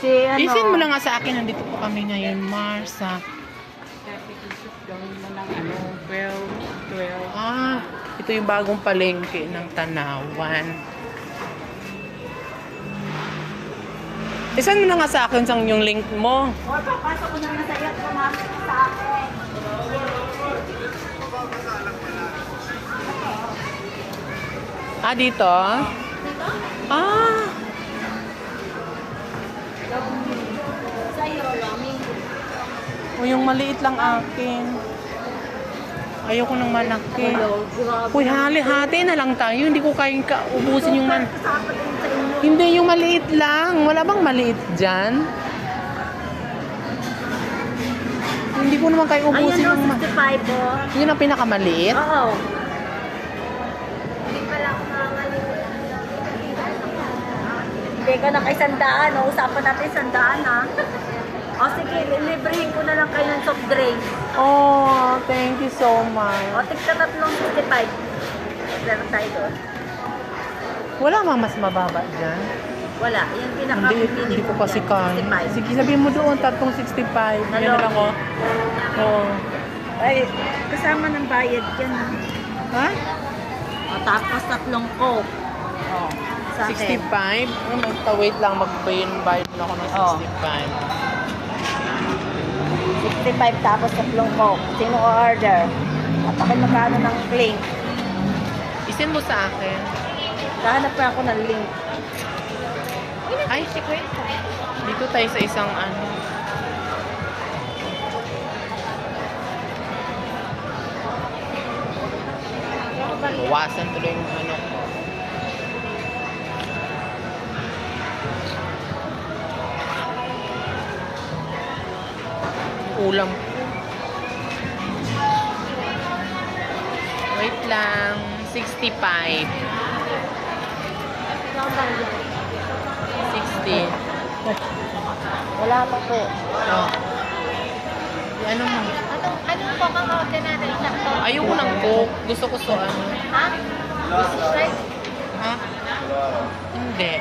Si ano? Isin mo na nga sa akin, nandito po kami ngayon, Mars, sa... Gawin mo ng ano, 12, 12. Ah, ito yung bagong palengke ng Tanawan. Isan mo na nga sa akin sang yung link mo. O, papasok ko na na sa'yo at pumasok sa akin. Ah, dito? Ah, o yung maliit lang akin. Ayoko ng grabe. Uy, hali-hati na lang tayo. Hindi ko kayang ka ubusin yung man... Hindi, yung maliit lang. Wala bang maliit dyan? Hindi ko naman kayo Ayan ubusin o, yung... Ma- 65 o. yun ang pinakamaliit? Oo. Hindi pala ako. Hindi ka na kay sandaan. Usapan natin sandaan ha. O sige, lilibrihin ko na lang kayo ng soft drink. Oh, thank you so much. O, tigsa tatlong 65. Meron tayo doon. Wala mang mas mababa dyan. Wala. Yan pinaka Hindi, hindi ko kasi kaya. Sige, sabihin mo doon, tatlong 65. Yan na lang, oh. Oo. Ay, kasama ng bayad yan. ha? Ha? O, tapos tatlong coke. O, sa 65? akin. Oh, magta- wait lang, magbayad bayad na ako ng Oh. 65. 65 tapos tatlong coke. Sino order? At akin magkano ng link? Isin mo sa akin. Kahanap pa ako ng link. Ay, dito tayo sa isang ano. Iwasan tuloy yung ano ko. Ulam. Wait lang. 65. 60. Wala pa po. Oh. Ano mo? Anong, anong po ang order natin? Sakto? Ayoko ng coke. Gusto ko so ano. Ha? Right? Ha? Hindi.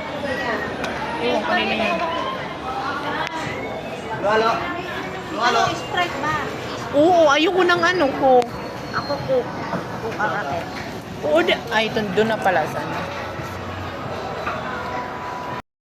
Ayoko kanina yun. Ano, Sprite ba? Oo, ayoko ng ano ko. Ako ang akin. Oo, di- ay, ito, doon na pala sana.